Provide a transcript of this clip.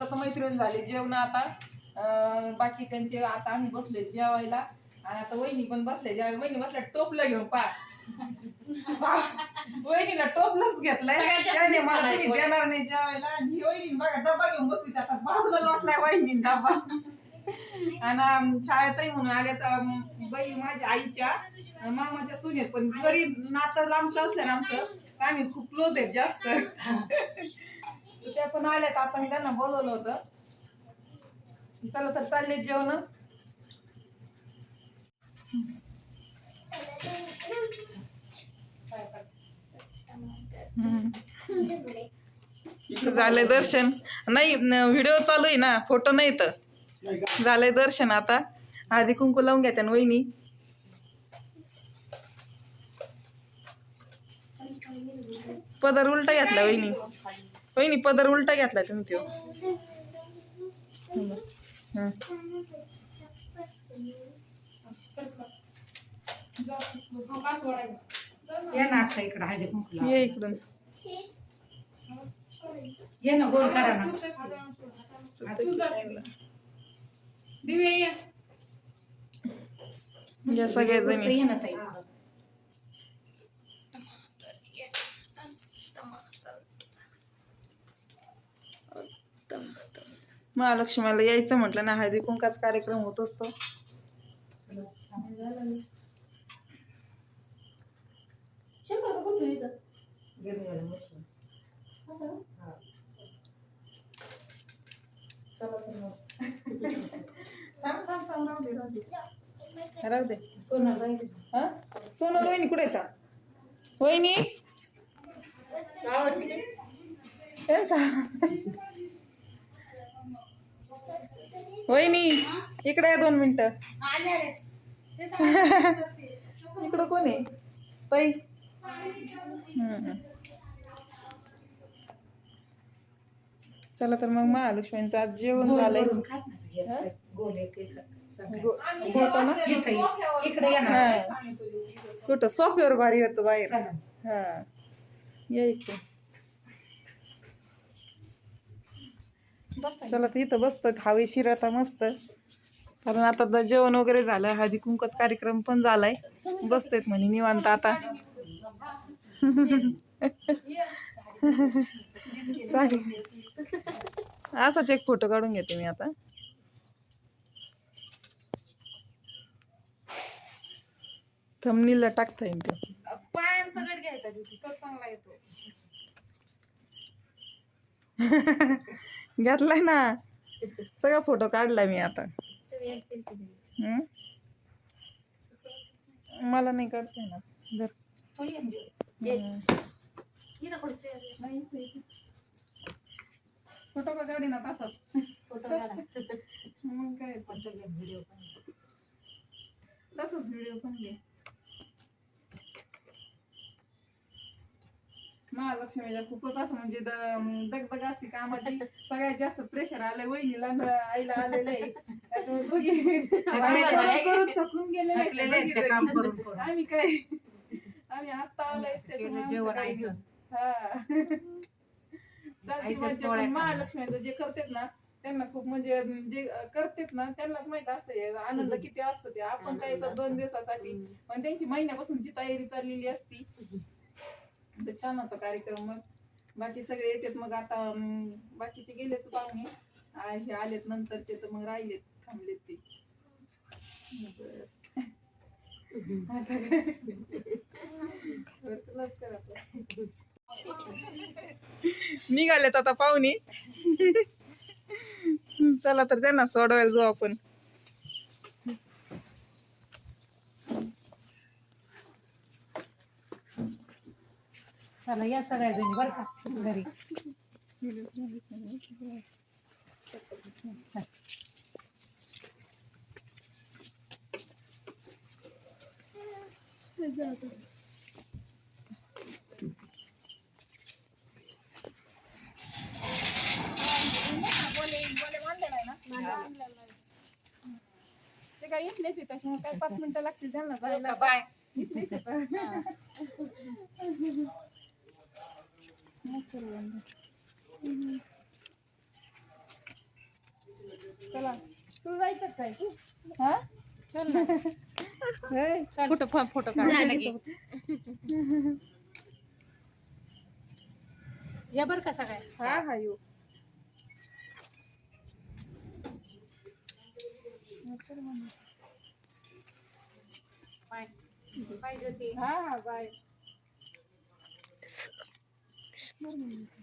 मैत्रीण झाले जेवण आता बाकीच्यांचे आता आम्ही बसले जेवायला. आणि आता वहिनी पण बसले जेवायला वहिनी बसल्या टोपलं घेऊन पा वहिनीला टोपलंच घेतलंय. त्याने मला तुम्ही. देणार नाही जेवायला. आणि ही वहिनी बघा डबा घेऊन बसली आता बाजूला लोटलाय वहिनी डबा. आणि शाळेतही म्हणून आल्या तर बाई माझ्या आईच्या मामाच्या सुनेत पण घरी नातं लांबचं असलं ना आमचं आम्ही खूप क्लोज आहेत जास्त. तर त्या पण आल्यात. आता मी त्यांना बोलवलं होतं. चला तर चालले जेवण. झालंय दर्शन. नाही व्हिडिओ चालू आहे ना फोटो नाही तर झालंय दर्शन आता. हळदी कुंकू लावून घ्या त्यानं वहिनी. पदर उलटा घेतला वहिनी. वहिनी पदर उलटा घेतला तुम्ही तो हं. ये ना आता इकडं हळदी कुंकू ये इकडून. ये ना गोल करा ना. या. सगळ्या जणी ये ना ताई महालक्ष्मीला यायचं म्हटलं ना हळदी कुंकाचा कार्यक्रम होत असतो. थांब थांब थांब राहू दे. हा? सोनल वहिनी कुठे येतात वहिनी त्यांचा वहिनी इकडे या दोन मिनिटं. इकडं कोण आहे? ताई. चला तर मग महालक्ष्मीचं आज जेवण झालंय. कुठं? सोफ्यावर भारी होतं बाहेर. हा. या इथे चला तर इथं बसतो हवेशीर आता मस्त. कारण आता तर जेवण वगैरे झालं हळदी कुंकच कार्यक्रम पण झालाय. बसतेत म्हणे निवांत आता. साडी असाच एक फोटो काढून घेते मी आता. थंबनीला टाकता येईल ते. पायान सगळं घ्यायचा तर चांगला येतो. घेतलाय ना. सगळा फोटो काढलाय मी आता. मला नाही काढता ना जर तो ये ना फोटो का काढी ना तसाच? फोटो मग काय? घे, व्हिडिओ तसंच व्हिडिओ पण घे. महालक्ष्मीला खूपच असं म्हणजे दगदग असते कामाची. सगळ्यात जास्त प्रेशर आलंय वहिनीला न आईला आलेलं आहे. त्याच्यामुळे दोघी करून करून थकून गेलेले आहेत थकलेले आहेत ते काम करून करून. आम्ही काय आम्ही आत्ता आलोय त्याच्यामुळे आमचं जेवण काही ऐकच. हा. चालती पण खाणं. महालक्ष्मीचं जे करतात ना त्यांना खूप म्हणजे जे करतात ना त्यांनाच माहीत असते आनंद किती असतो ते. आपण काय तर दोन दिवसासाठी. पण त्यांची महिन्यापासूनची तयारी चाललेली असती. तर छान होता कार्यक्रम मग. बाकी सगळे येतात मग आता बाकीचे गेलेत पाहुणे. हे आलेत नंतरचे तर मग राहिलेत थांबलेत ते. आता काय? बरं, निघालेत आता पाहुणे. चला तर त्यांना सोडवायला जाऊ आपण. चला या सगळ्या जणी बरं का घरी. ते काय इथलेच आहे त्याच्यामुळे काय पाच मिनिटं लागतील त्यांना जायला बाय इथलेच. मग करू बंद. चला तुला जायचं काय हा चल ना होय. फोटो फोटो काढ या बर का सगळ्या हा हा येऊ बाय बाय ज्योती हा हा बाय 那你。